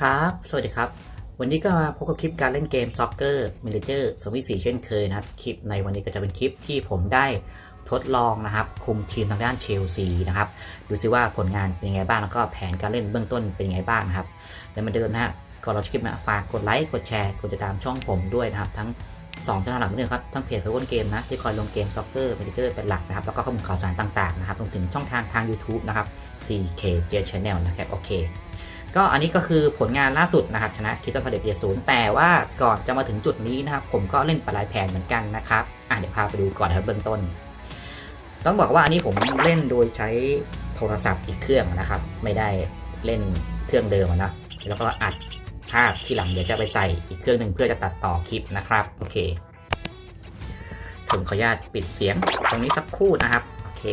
ครับ สวัสดีครับ วันนี้ก็มาพบกับคลิปการเล่นเกม Soccer Manager 2024เช่นเคยนะครับ คลิปในวันนี้ก็จะเป็นคลิปที่ผมได้ทดลองนะครับ คุมทีมทางด้านเชลซีนะครับ ดูซิว่าผลงานเป็นยังไงบ้างแล้วก็แผนการเล่นเบื้องต้นเป็นยังไงบ้างนะครับ และเหมาเดิมนะฮะก่อนเราจะคลิปนะฝากกดไลค์ กดแชร์ กดติดตามช่องผมด้วยนะครับ ทั้ง2ช่องทางหลักนี่ครับ ทั้งเพจเพื่อนเกมนะ ที่คอยลงเกม Soccer Manager เป็นหลักนะครับ แล้วก็ข้อมูลข่าวสารต่างๆนะครับรวมถึงช่องทางทาง YouTube นะครับ CKJ Channel นะครับโอเค ก็อันนี้ก็คือผลงานล่าสุดนะครับชนะคิตตันพาเดตเยศูนย์แต่ว่าก่อนจะมาถึงจุดนี้นะครับผมก็เล่นปลายแผนเหมือนกันนะครับอะเดี๋ยวพาไปดูก่อนนะครับเบื้องต้น ต้องบอกว่าอันนี้ผมเล่นโดยใช้โทรศัพท์อีกเครื่องนะครับ ไม่ได้เล่นเครื่องเดิมนะแล้วก็อัดภาพที่หลังเดี๋ยวจะไปใส่อีกเครื่องหนึ่งเพื่อจะตัดต่อคลิปนะครับโอเคผมขออนุญาตปิดเสียงตรงนี้สักครู่นะครับโอเค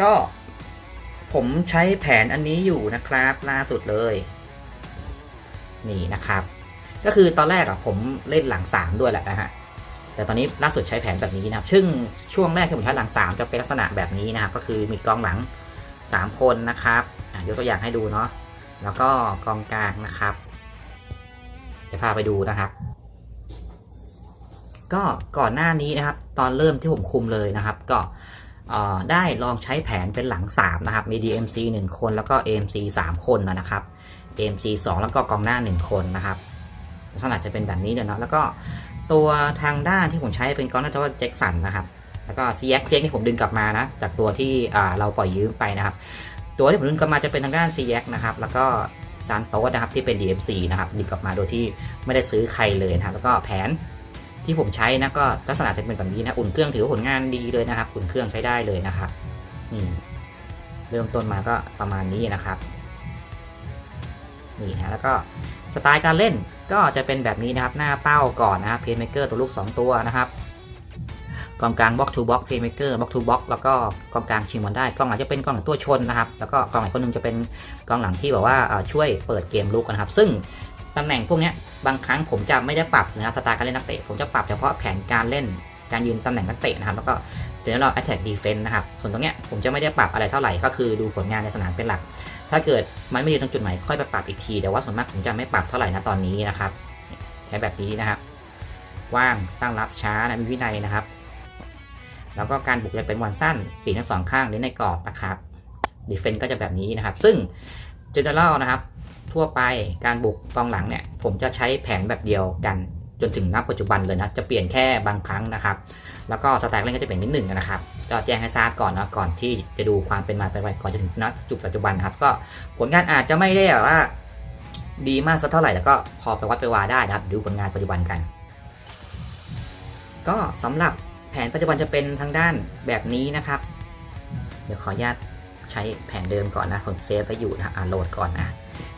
ก็ ผมใช้แผนอันนี้อยู่นะครับ ล่าสุดเลย นี่นะครับ ก็คือตอนแรกอะผมเล่นหลัง3ด้วยแหละนะฮะแต่ตอนนี้ล่าสุดใช้แผนแบบนี้นะครับ ซึ่งช่วงแรกที่ผมใช้หลัง3จะเป็นลักษณะแบบนี้นะครับ ก็คือมีกองหลัง3คนนะครับยกตัวอย่างให้ดูเนาะแล้วก็กองกลางนะครับเดี๋ยวพาไปดูนะครับ ก็ก่อนหน้านี้นะครับ ตอนเริ่มที่ผมคุมเลยนะครับ ก็ ได้ลองใช้แผนเป็นหลัง 3 นะครับ มี DMC 1 คนแล้วก็ AMC 3 คนนะครับ AMC 2 แล้วก็กองหน้า 1 คนนะครับลักษณะจะเป็นแบบนี้เลยเนาะแล้วก็ตัวทางด้านที่ผมใช้เป็นกองหน้าตัวแจ็คสันนะครับ แล้วก็ CX เที่ผมดึงกลับมานะจากตัวที่เราปล่อยยืมไปนะครับ ตัวที่ผมดึงกลับมาจะเป็นทางด้าน CX นะครับ แล้วก็ซานโตสนะครับที่เป็น DMC นะครับดึงกลับมาโดยที่ไม่ได้ซื้อใครเลยนะครับแล้วก็แผน ที่ผมใช้นะก็ลักษณะจะเป็นแบบนี้นะอุ่นเครื่องถือว่าผลงานดีเลยนะครับ อุ่นเครื่องใช้ได้เลยนะครับนี่เริ่มต้นมาก็ประมาณนี้นะครับนี่นะแล้วก็สไตล์การเล่นก็จะเป็นแบบนี้นะครับหน้าเป้าก่อนนะครับเพย์เมเกอร์ตัวลูก 2 ตัวนะครับ กองกลางบล็อกทูบล็อกเพย์เมเกอร์บล็อกทูบล็อกแล้วก็กองกลางชิงบอลได้กองหลังจะเป็นกองหลังตัวชนนะครับ แล้วก็กองหลังคนนึงจะเป็นกองหลังที่แบบว่าช่วยเปิดเกมลุกนะครับ ซึ่งตำแหน่งพวกนี้บางครั้งผมจะไม่ได้ปรับนะครับสไตล์การเล่นนักเตะผมจะปรับเฉพาะแผนการเล่นการยืนตำแหน่งนักเตะนะครับ แล้วก็ general attack defense นะครับ ส่วนตรงเนี้ยผมจะไม่ได้ปรับอะไรเท่าไหร่ก็คือดูผลงานในสนามเป็นหลัก ถ้าเกิดมันไม่ดีตรงจุดไหนค่อยไปปรับอีกทีแต่ว่าส่วนมากผมจะไม่ปรับเท่าไหร่นะตอนนี้นะครับใช้แบบนี้นะครับว่างตั้งรับช้านะมีวินัยนะครับ แล้วก็การบุกจะเป็นวันสั้นปีกทั้งสองข้างหรือในกรอบนะครับดีเฟนก็จะแบบนี้นะครับ ซึ่ง general นะครับ ทั่วไปการบุกกองหลังเนี่ย ผมจะใช้แผนแบบเดียวกันจนถึงณปัจจุบันเลยนะ จะเปลี่ยนแค่บางครั้งนะครับ แล้วก็สไตล์เล่นก็จะเปลี่ยนนิดหนึ่งนะครับ ก็แจ้งให้ทราบก่อนนะก่อนที่จะดูความเป็นมาไปไวก่อนจะถึงณจุดปัจจุบันครับ ก็ผลงานอาจจะไม่ได้แบบว่า ดีมากสักเท่าไหร่แต่ก็พอไปวัดไปวาได้นะครับ ดูผลงานปัจจุบันกัน ก็สำหรับ แผนปัจจุบันจะเป็นทางด้านแบบนี้นะครับ เดี๋ยวขออนุญาตใช้แผนเดิมก่อนนะผมเซฟไปอยู่นะอ่าโหลดก่อนนะ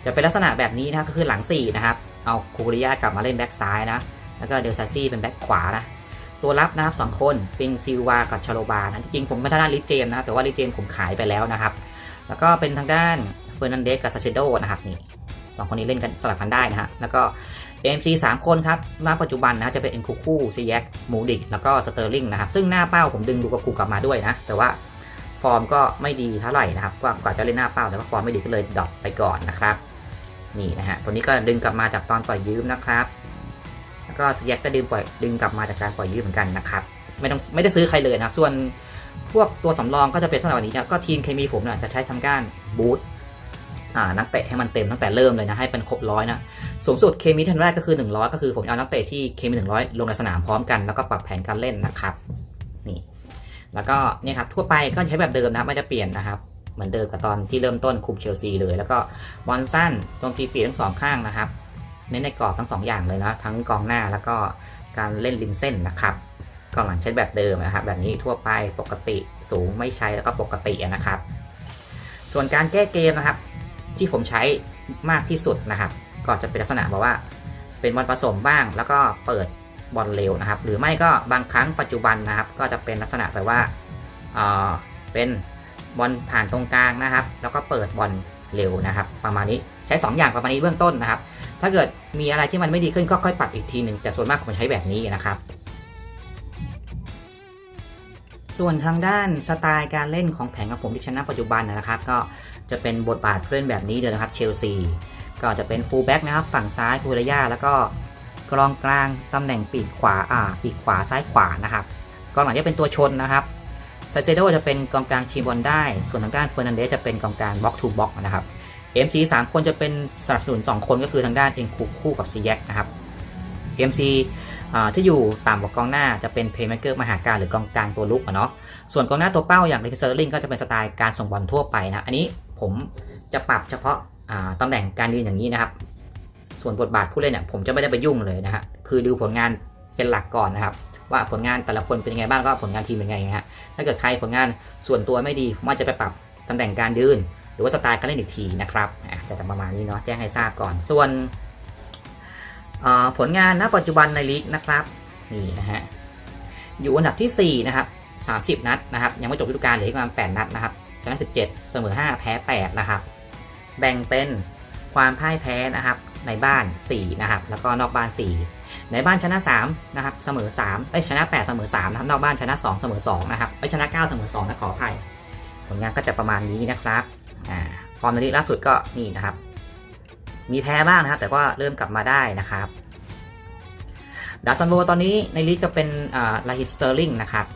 จะเป็นลักษณะแบบนี้นะก็คือหลัง 4 นะครับ เอาคูริยากลับมาเล่นแบ็กซ้ายนะ แล้วก็เดลซาซี่เป็นแบ็กขวานะ ตัวรับนะครับสองคนเป็นซิลวากับชาโลบานะจริงๆผมไม่ทางด้านลิเจมนะแต่ว่าลิเจมผมขายไปแล้วนะครับ แล้วก็เป็นทางด้านเฟอร์นันเดสกับซาเชโดนะครับนี่สองคนนี้เล่นกันสลับกันได้นะฮะแล้วก็ AMC 3 คนครับมาปัจจุบันนะจะเป็นเอ็นคูคูซีแยกมูดิกแล้วก็สเตอร์ลิงนะครับซึ่งหน้าเป้าผมดึงดูกับกูกลับมาด้วยนะ แต่ว่าฟอร์มก็ไม่ดีเท่าไหร่นะครับกว่าจะเล่นหน้าเป้าแต่ว่าฟอร์มไม่ดีก็เลยดรอปไปก่อนนะครับนี่นะฮะตัวนี้ก็ดึงกลับมาจากตอนปล่อยยืมนะครับ แล้วก็สแยกก็ดึงปล่อยดึงกลับมาจากการปล่อยยืมเหมือนกันนะครับ ไม่ต้องไม่ได้ซื้อใครเลยนะส่วนพวกตัวสำรองก็จะเป็นสำหรับวันนี้นะก็ทีมเคมีผมเนี่ยจะใช้ทำการบูตอ่า นักเตะให้มันเต็มตั้งแต่เริ่มเลยนะให้เป็นครบร้อยนะสูงสุดเคมีทันแรกก็คือ 100 ก็คือผมเอานักเตะที่เคมี100 ลงในสนามพร้อมกันแล้วก็ปรับแผนการเล่นนะครับนี่แล้วก็เนี่ยครับทั่วไปก็ใช้แบบเดิมนะครับไม่จะเปลี่ยนนะครับเหมือนเดิมกับตอนที่เริ่มต้นคุมเชลซีเลย แล้วก็บอลสั้นโจมตีปีทั้งสองข้างนะครับเน้นในกรอบทั้ง2ออย่างเลยนะทั้งกองหน้าแล้วก็การเล่นริมเส้นนะครับกองหลังใช้แบบเดิมนะครับ แบบนี้ทั่วไปปกติสูงไม่ใช้แล้วก็ปกตินะครับ ส่วนการแก้เกมนะครับ ที่ผมใช้มากที่สุดนะครับ ก็จะเป็นลักษณะแบบว่าเป็นบอลผสมบ้าง แล้วก็เปิดบอลเร็วนะครับ หรือไม่ก็บางครั้งปัจจุบันนะครับ ก็จะเป็นลักษณะแบบว่าเออเป็นบอลผ่านตรงกลางนะครับ แล้วก็เปิดบอลเร็วนะครับ ประมาณนี้ใช้ 2 อย่างประมาณนี้เบื้องต้นนะครับ ถ้าเกิดมีอะไรที่มันไม่ดีขึ้นก็ค่อยปรับอีกทีหนึ่งแต่ส่วนมากผมใช้แบบนี้นะครับ ส่วนทางด้านสไตล์การเล่นของแผงของผมที่ชนะปัจจุบันนะครับ ก็จะเป็นบทบาทเพื่นแบบนี้เลยนะครับเชลซีก็จะเป็นฟูลแบ็กนะครับฝั่งซ้ายคูรย่าแล้วก็กรองกลางตำแหน่งปีกขวาอ่าปีกขวาซ้ายขวานะครับกองหลังจะเป็นตัวชนนะครับไซเซโดจะเป็นกองกลางทีมบอลได้ ส่วนทางด้านเฟอร์นันเดสจะเป็นกองกลางบล็อกทูบล็อกนะครับ MC 3คนจะเป็นสนับสนุน2คนก็คือทางด้านเอ็นคูคู่กับซีแยกนะครับ MC อ่า ที่อยู่ต่ำกว่ากองหน้าจะเป็นเพย์ m ม k เกอร์มหาการหรือกองกลางตัวลุกอะเนาะส่วนกองหน้าตัวเป้าอย่างเรนเซอร์ลิงก็จะเป็นสไตล์การส่งบอลทั่วไปนะอันนี้ผมจะปรับเฉพาะาตำแหน่งการยืนอย่างนี้นะครับ ส่วนบทบาทผู้เล่นเนี่ยผมจะไม่ได้ไปยุ่งเลยนะฮะคือดูผลงานเป็นหลักก่อนนะครับว่าผลงานแต่ละคนเป็นยังไงบ้างก็ผลงานทีมเป็นยังไงนะฮะถ้าเกิดใครผลงานส่วนตัวไม่ดีผมอาจจะไปปรับตำแหน่งการยืน หรือว่าสไตล์การเล่นอีกทีนะครับอะก็จะประมาณนี้เนาะแจ้งให้ทราบก่อน ส่วน ผลงานณปัจจุบันในลีกนะครับนี่นะฮะอยู่อันดับที่4นะครับ30 นัดนะครับ ยังไม่จบฤดูกาลเหลืออีกประมาณ8นัดนะครับชนะ17 เสมอ 5 แพ้ 8 นะครับ แบ่งเป็นความพ่ายแพ้นะครับ ในบ้าน 4 นะครับ แล้วก็นอกบ้าน 4 ในบ้านชนะ 3 นะครับ เสมอ 3 เอ้ยชนะ 8 เสมอ 3 นะครับ นอกบ้านชนะ 2 เสมอ 2 นะครับเอ้ยชนะ 9 เสมอ 2 นะขออภัยผลงานก็จะประมาณนี้นะครับ อ่า ฟอร์มในลีกล่าสุดก็นี่นะครับ มีแพ้บ้างนะครับ แต่ก็เริ่มกลับมาได้นะครับดาซันโบตอนนี้ในลีกก็เป็นลาฮิตสเตอร์ลิงนะครับ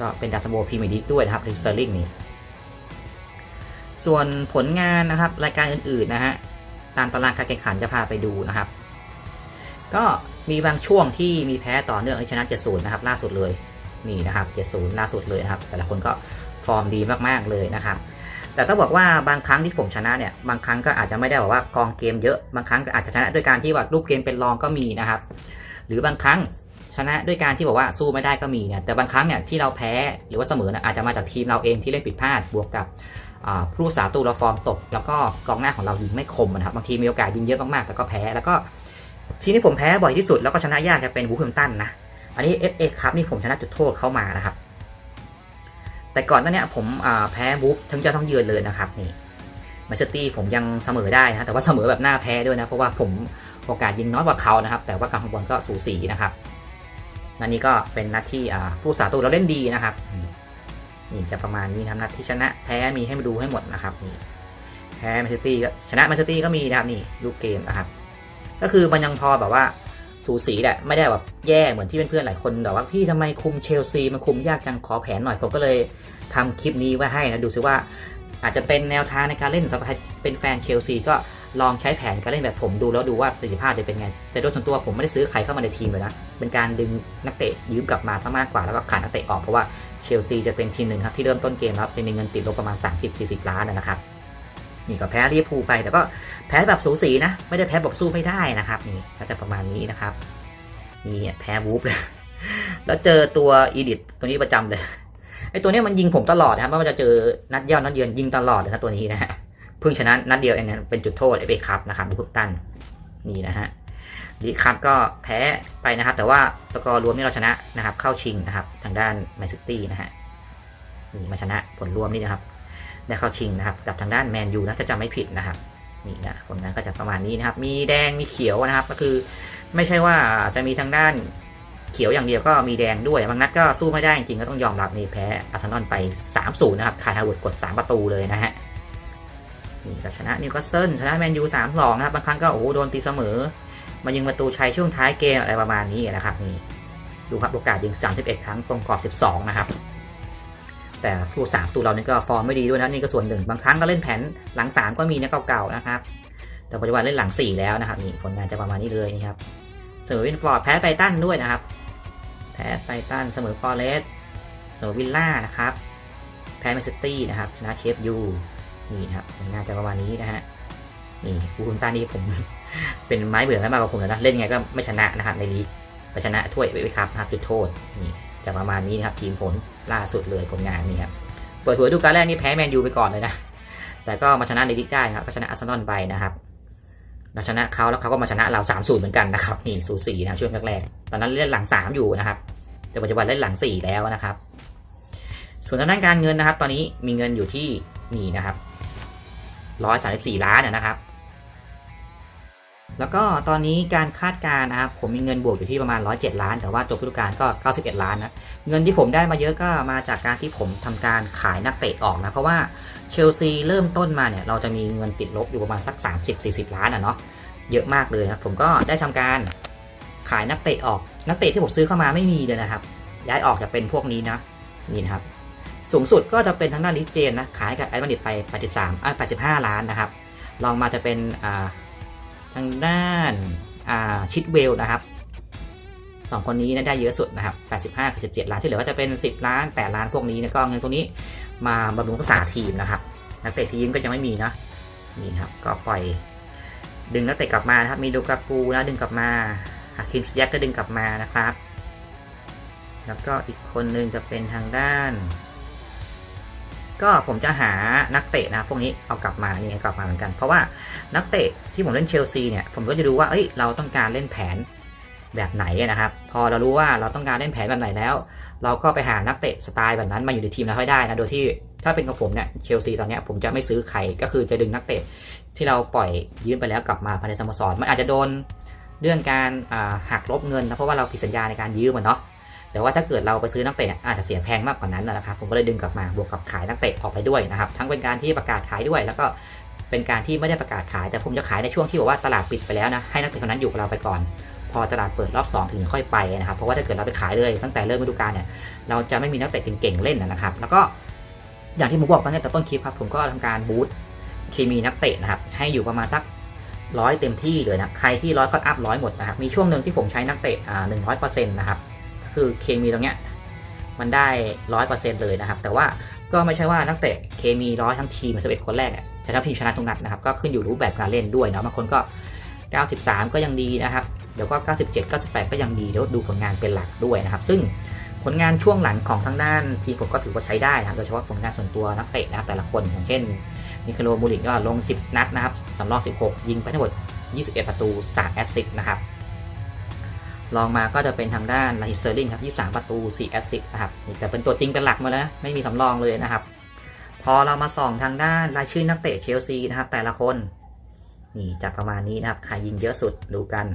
ก็เป็นดาซันโบพรีเมียร์ลีกด้วยนะครับลาฮิตสเตอร์ลิงนี่ส่วนผลงานนะครับรายการอื่นๆนะฮะตามตารางการแข่งขันจะพาไปดูนะครับ ก็มีบางช่วงที่มีแพ้ต่อเนื่องชนะ70นะครับ ล่าสุดเลยนี่นะครับ70ล่าสุดเลยนะครับ แต่ละคนก็ฟอร์มดีมากๆเลยนะครับ แต่ต้องบอกว่าบางครั้งที่ผมชนะเนี่ยบางครั้งก็อาจจะไม่ได้บอกว่ากองเกมเยอะบางครั้งก็อาจจะชนะด้วยการที่ว่ารูปเกมเป็นรองก็มีนะครับ หรือบางครั้งชนะด้วยการที่บอกว่าสู้ไม่ได้ก็มีเนี่ยแต่บางครั้งเนี่ยที่เราแพ้หรือว่าเสมอเนี่ยอาจจะมาจากทีมเราเองที่เล่นผิดพลาดบวกกับผู้รักษาตัวเราฟอร์มตก แล้วก็กองหน้าของเรายิงไม่คมนะครับบางทีมีโอกาสยิงเยอะมากๆแต่ก็แพ้แล้วก็ทีนี้ผมแพ้บ่อยที่สุดแล้วก็ชนะยากจะเป็นวูฟแฮมตันนะอันนี้ FA ครับนี่ผมชนะจุดโทษเข้ามานะครับ แต่ก่อนหน้าเนี้ยผมแพ้วูฟทั้งเจ้าทั้งเยือนเลยนะครับนี่แมนเชสเตอร์ผมยังเสมอได้นะแต่ว่าเสมอแบบหน้าแพ้ด้วยนะเพราะว่าผมโอกาสยิงน้อยกว่าเขานะครับ แต่ว่าการของบอลก็สูสีนะครับนัดนี้ก็เป็นนัดที่ผู้สาตูเราเล่นดีนะครับนี่จะประมาณนี้นะครับนัดที่ชนะแพ้มีให้มาดูให้หมดนะครับนี่แพ้แมนเชสเตอร์ก็ชนะแมนเชสเตอร์ก็มีนะครับนี่ดูกเกมนะครับ ก็คือมันยังพอแบบว่า สูสีแหละไม่ได้แบบแย่เหมือนที่เพื่อนๆหลายคนแบบว่าพี่ทำไมคุมเชลซีมันคุมยากจังขอแผนหน่อยผมก็เลยทำคลิปนี้ไว้ให้นะดูซิว่า อาจจะเป็นแนวทางในการเล่นสำหรับใครเป็นแฟนเชลซีก็ลองใช้แผนการเล่นแบบผมดูแล้วดูว่าประสิทธิภาพจะเป็นไง แต่โดยส่วนตัวผมไม่ได้ซื้อใครเข้ามาในทีมเลยนะ เป็นการดึงนักเตะยืมกลับมาซะมากกว่าแล้วก็ขายนักเตะออกเพราะว่าเชลซีจะเป็นทีมหนึ่งครับที่เริ่มต้นเกมแล้วจะมีเงินติดลบประมาณ 30-40 ล้านนะครับ นี่ก็แพ้ลิเวอร์พูลไป แต่ก็แพ้แบบสูสีนะ ไม่ได้แพ้แบบสู้ไม่ได้นะครับนี่ก็จะประมาณนี้นะครับนี่แพ้วูฟเลยแล้วเจอตัวอีดิทตัวนี้ประจำเลยไอตัวนี้มันยิงผมตลอดนะครับไม่ว่าจะเจอนัดเย้านัดเยือนยิงตลอดเลยนะตัวนี้นะฮะเพิ่งชนะนัดเดียวเองนะเป็นจุดโทษเอเบคัพนะครับบุกตันนี่นะฮะลีคัพก็แพ้ไปนะครับ แต่ว่าสกอร์รวมนี่เราชนะนะครับ เข้าชิงนะครับ ทางด้านแมนซิตี้นะฮะนี่มาชนะผลรวมนี่นะครับ ได้เข้าชิงนะครับ กับทางด้านแมนยูนะถ้าจำไม่ผิดนะครับนี่นะผลงานก็จะประมาณนี้นะครับ มีแดงมีเขียวนะครับ ก็คือไม่ใช่ว่าจะมีทางด้านเขียวอย่างเดียวก็มีแดงด้วยบางนัดก็สู้ไม่ได้จริงก็ต้องยอมรับนี่แพ้อาร์เซนอลไป 3-0 นะครับคาทาวุดกด 3 ประตูเลยนะฮะนี่ก็ชนะนิวคาสเซิลชนะแมนยู 3-2 นะครับ บางครั้งก็โอ้โหโดนตีเสมอ มายิงประตูชัยช่วงท้ายเกมอะไรประมาณนี้นะครับนี่ดูครับโอกาสยิง 31 ครั้งตรงกรอบ 12 นะครับ แต่ผู้สามตัวเรานี่ก็ฟอร์มไม่ดีด้วยนะนี่ก็ส่วนหนึ่งบางครั้งก็เล่นแผนหลัง 3 ก็มีนะเก่าๆนะครับ แต่ปัจจุบันเล่นหลัง 4 แล้วนะครับนี่ผลงานจะประมาณนี้เลยนี่ครับเสมอวินฟอร์ดแพ้ไบตันด้วยนะครับ แพ้ไบตันเสมอฟอร์เรสเสมอวิลล่านะครับ แพ้แมนซิตี้นะครับชนะเชฟยูนี่นะครับผลงานจะประมาณนี้นะฮะนี่ผู้คุมตานี่ผม เป็นไม้เบื่อไม่มากกว่าผมแล้วนะเล่นไงก็ไม่ชนะนะครับในลีกไปชนะถ้วยเอฟคัพนะครับจุดโทษนี่ จะประมาณนี้นะครับทีมผลล่าสุดเลยผลงานนี่ครับเปิดหัวดูกาลแรกนี่แพ้แมนยูไปก่อนเลยนะ แต่ก็มาชนะในลีกได้นะครับก็ชนะอาร์เซนอลไปนะครับเราชนะเขาแล้วเขาก็มาชนะเรา3ามศูนย์เหมือนกันนะครับนี่สูสีนะช่วงแรกๆตอนนั้นเล่นหลัง 3 อยู่นะครับ แต่ปัจจุบันเล่นหลัง 4 แล้วนะครับ ส่วนทางด้านการเงินนะครับ ตอนนี้มีเงินอยู่ที่นี่นะครับร้อยสามสิบสี่ล้านนะครับ แล้วก็ตอนนี้การคาดการณ์นะครับผมมีเงินบวกอยู่ที่ประมาณ 107 ล้าน แต่ว่าจบฤดูกาลก็ 91 ล้านนะเงินที่ผมได้มาเยอะก็มาจากการที่ผมทำการขายนักเตะออกนะเพราะว่าเชลซีเริ่มต้นมาเนี่ยเราจะมีเงินติดลบอยู่ประมาณสัก 30-40 ล้านอะเนาะเยอะมากเลยนะผมก็ได้ทำการขายนักเตะออกนักเตะที่ผมซื้อเข้ามาไม่มีเลยนะครับ ย้ายออกจะเป็นพวกนี้นะนี่นะครับสูงสุดก็จะเป็นทางด้านลิสเจนนะขายกับไอมาดิดไป 83อ่า85 ล้านนะครับลองมาจะเป็นอ่า ทางด้านชิดเวลนะครับสองคนนี้ได้เยอะสุดนะครับ 85กับ17 ล้านที่เหลือก็จะเป็น 10 ล้าน 8 ล้านพวกนี้นะก็เงินพวกนี้มาบำรุงรักษาทีมนะครับ นักเตะทีมก็ยังไม่มีนะนี่ครับ ก็ปล่อย ดึงนักเตะกลับมานะครับ มีดูกากูนะดึงกลับมาฮาคิมสแยกก็ดึงกลับมานะครับ แล้วก็อีกคนนึงจะเป็นทางด้าน ก็ผมจะหานักเตะนะพวกนี้เอากลับมานี่กลับมาเหมือนกัน เพราะว่านักเตะที่ผมเล่นเชลซีเนี่ยผมก็จะดูว่าเอ้ยเราต้องการเล่นแผนแบบไหนนะครับ พอเรารู้ว่าเราต้องการเล่นแผนแบบไหนแล้ว เราก็ไปหานักเตะสไตล์แบบนั้นมาอยู่ในทีมเราให้ได้นะโดยที่ถ้าเป็นกับผมเนี่ยเชลซีตอนนี้ผมจะไม่ซื้อใครก็คือจะดึงนักเตะที่เราปล่อยยืมไปแล้วกลับมาภายในสโมสรมันอาจจะโดนเรื่องการหักลบเงินนะเพราะว่าเราผิดสัญญาในการยืมมันเนาะ แต่ว่าถ้าเกิดเราไปซื้อนักเตะอาจจะเสียแพงมากกว่านั้นนะครับ ผมก็เลยดึงกลับมาบวกกับขายนักเตะออกไปด้วยนะครับ ทั้งเป็นการที่ประกาศขายด้วย แล้วก็เป็นการที่ไม่ได้ประกาศขาย แต่ผมจะขายในช่วงที่บอกว่าตลาดปิดไปแล้วนะให้นักเตะคนนั้นอยู่กับเราไปก่อน พอตลาดเปิดรอบ 2 ถึงค่อยไปนะครับ เพราะว่าถ้าเกิดเราไปขายเลยตั้งแต่เริ่มฤดูกาลเนี่ยเราจะไม่มีนักเตะเก่งๆเล่นนะครับ แล้วก็อย่างที่ผมบอกไปตั้งแต่ต้นคลิปครับผมก็ทำการบูตเคมีนักเตะนะครับให้อยู่ประมาณสักร้อยเต็มที่เลยนะใครที่ร้อยก็อัพร้อยหมดนะครับมีช่วงหนึ่งที่ผมใช้นักเตะอ่าหนึ่งร้อยเปอร์เซ็นต์นะครับ คือเคมีตรงเนี้ยมันได้ร้อยเปอร์เซ็นต์เลยนะครับ แต่ว่าก็ไม่ใช่ว่านักเตะเคมีร้อยทั้งทีมสิบเอ็ดคนแรกเนี่ยจะทำทีมชนะทุกนัดนะครับ ก็ขึ้นอยู่รูปแบบการเล่นด้วยเนาะบางคนก็ 93 ก็ยังดีนะครับ เดี๋ยวก็ 97 98 ก็ยังดีเดี๋ยวดูผลงานเป็นหลักด้วยนะครับ ซึ่งผลงานช่วงหลังของทางด้านทีมผมก็ถือว่าใช้ได้นะครับโดยเฉพาะผลงานส่วนตัวนักเตะนะครับแต่ละคนอย่างเช่นมิคาโลมูริกก็ลง 10 นัดนะครับสำรอง 16 ยิงไปทั้งหมด 21 ประตู 3 แอสซิสต์นะครับ ลองมาก็จะเป็นทางด้านลาฮิเซอร์ลิงครับ 23 ประตู 4 แอสซิสต์นะครับแต่เป็นตัวจริงเป็นหลักมาแล้ว ไม่มีสำรองเลยนะครับ พอเรามาส่องทางด้านรายชื่อนักเตะเชลซีนะครับ แต่ละคน นี่จากประมาณนี้นะครับใครยิงเยอะสุดดูกัน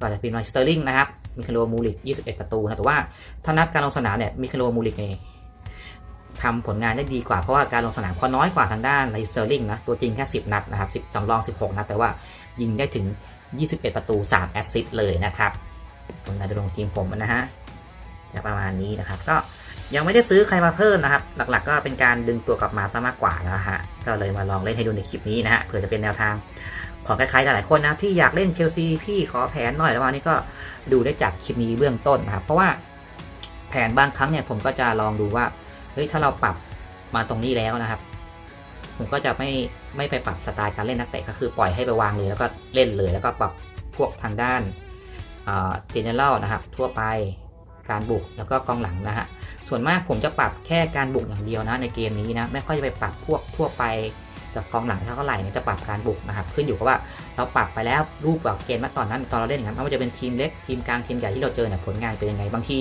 ก็จะเป็นมาสเตอร์ลิงนะครับ มิคาโลมูริก 21 ประตูนะ แต่ว่าถ้านับการลงสนามเนี่ย มิคาโลมูริกเนี่ยทำผลงานได้ดีกว่าเพราะว่าการลงสนามเขาน้อยกว่าทางด้านไลเซอร์ลิงนะตัวจริงแค่ 10 นัดนะครับ10สำรอง 16 นัดแต่ว่ายิงได้ถึง 21 ประตู 3 แอสซิสต์เลยนะครับ ผลงานโดยรวมทีมผมนะฮะจะประมาณนี้นะครับ ก็ยังไม่ได้ซื้อใครมาเพิ่มนะครับ หลักๆ ก็เป็นการดึงตัวกลับมาซะมากกว่านะฮะก็เลยมาลองเล่นให้ดูในคลิปนี้นะฮะเผื่อจะเป็นแนวทางของใครๆหลายๆคนนะพี่อยากเล่นเชลซีพี่ขอแผนหน่อยแล้ววันนี้ก็ดูได้จากคลิปนี้เบื้องต้นนะครับ เพราะว่าแผนบางครั้งเนี่ยผมก็จะลองดูว่าเฮ้ยถ้าเราปรับมาตรงนี้แล้วนะครับ ผมก็จะไม่ไม่ไปปรับสไตล์การเล่นนักเตะก็คือปล่อยให้ไปวางเลยแล้วก็เล่นเลยแล้วก็ปรับพวกทางด้าน เจเนอเรลนะครับทั่วไปการบุกแล้วก็กองหลังนะฮะส่วนมากผมจะปรับแค่การบุกอย่างเดียวนะในเกมนี้นะไม่ค่อยจะไปปรับพวกทั่วไปกับกองหลังเท่าไหร่เนี่ยจะปรับการบุกนะครับขึ้นอยู่กับว่าเราปรับไปแล้วรูปแบบเกมมาตอนนั้นตอนเราเล่นอย่างนั้นไม่ว่าจะเป็นทีมเล็กทีมกลางทีมใหญ่ที่เราเจอเนี่ยผลงานเป็นยังไงบางที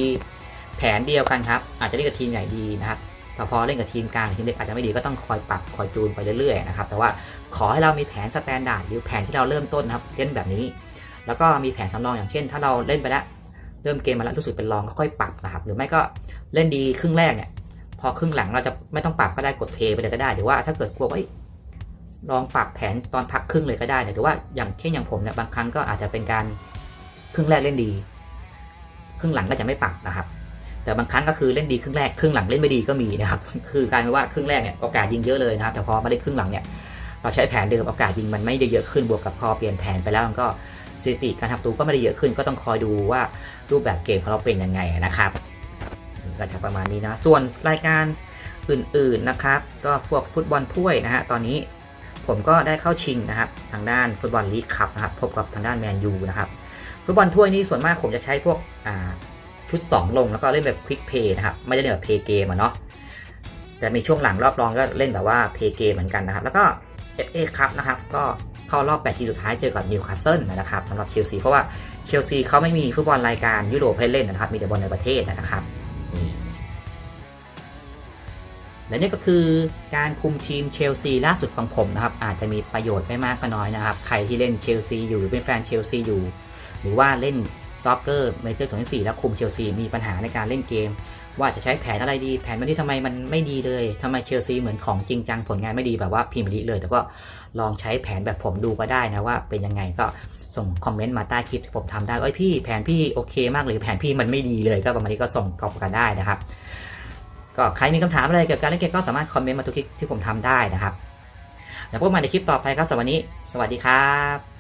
แผนเดียวกันครับอาจจะเล่นกับทีมใหญ่ดีนะครับแต่พอเล่นกับทีมกลางทีมเล็กอาจจะไม่ดีก็ต้องคอยปรับคอยจูนไปเรื่อยๆนะครับแต่ว่าขอให้เรามีแผนสแตนดาร์ดหรือแผนที่เราเริ่มต้นนะครับเล่นแบบนี้ แล้วก็มีแผนสำรองอย่างเช่น ถ้าเราเล่นไปแล้ว เริ่มเกมมาแล้วรู้สึกเป็นรองก็ค่อยปรับนะครับ หรือไม่ก็เล่นดีครึ่งแรกเนี่ยพอครึ่งหลังเราจะไม่ต้องปรับก็ได้กดเพย์ไปเลยก็ได้หรือว่าถ้าเกิดกลัวว่าลองปรับแผนตอนพักครึ่งเลยก็ได้แต่ว่าอย่างเช่นอย่างผมเนี่ยบางครั้งก็อาจจะเป็นการครึ่งแรกเล่นดี ครึ่งหลังก็จะไม่ปรับนะครับแต่บางครั้งก็คือเล่นดีครึ่งแรกครึ่งหลังเล่นไม่ดีก็มีนะครับ คือกลายเป็นว่าครึ่งแรกเนี่ยโอกาสยิงเยอะเลยนะครับ แต่พอมาเล่นครึ่งหลังเนี่ยเราใช้แผนเดิมโอกาสยิงมันไม่เยอะขึ้นบวกกับพอเปลี่ยนแผนไปแล้วมันก็ สถิติการทำประตูก็ไม่ได้เยอะขึ้น ก็ต้องคอยดูว่ารูปแบบเกมของเราเป็นยังไงนะครับก็จะประมาณนี้นะ ส่วนรายการอื่นๆนะครับ ก็พวกฟุตบอลถ้วยนะฮะตอนนี้ผมก็ได้เข้าชิงนะครับ ทางด้านฟุตบอลลีกคัพนะครับพบกับทางด้านแมนยูนะครับฟุตบอลถ้วยนี่ส่วนมากผมจะใช้พวกชุด 2 ลงแล้วก็เล่นแบบควิกเพย์นะครับไม่ได้เล่นแบบเพย์เกมอะเนาะแต่มีช่วงหลังรอบรองก็เล่นแบบว่าเพย์เกมเหมือนกันนะครับ แล้วก็ FA ครับนะครับ ก็ เข้ารอบ 8 ทีมสุดท้ายเจอกับนิวคาสเซิลนะครับสำหรับเชลซีเพราะว่าเชลซีเขาไม่มีฟุตบอลรายการยุโรปให้เล่นนะครับ มีแต่บอลในประเทศนะครับนี่และนี่ก็คือการคุมทีมเชลซีล่าสุดของผมนะครับ อาจจะมีประโยชน์ไม่มากก็น้อยนะครับ ใครที่เล่นเชลซีอยู่หรือเป็นแฟนเชลซีอยู่ หรือว่าเล่นซ็อกเกอร์เมเจอร์2024แล้วคุมเชลซีมีปัญหาในการเล่นเกม ว่าจะใช้แผนอะไรดี แผนวันนี้ทำไมมันไม่ดีเลยทำไมเชลซีเหมือนของจริงจังผลงานไม่ดีแบบว่าพรีเมียร์ลีกเลย แต่ก็ลองใช้แผนแบบผมดูก็ได้นะว่าเป็นยังไงก็ส่งคอมเมนต์มาใต้คลิปที่ผมทำได้เอ้ยพี่แผนพี่โอเคมากเลยแผนพี่มันไม่ดีเลยก็ประมาณนี้ก็ส่งกลับกันได้นะครับ ก็ใครมีคำถามอะไรเกี่ยวกับการเล่นเกมก็สามารถคอมเมนต์มาทุกคลิปที่ผมทำได้นะครับแล้วพบกันในคลิปต่อไปครับสวันนี้สวัสดีครับ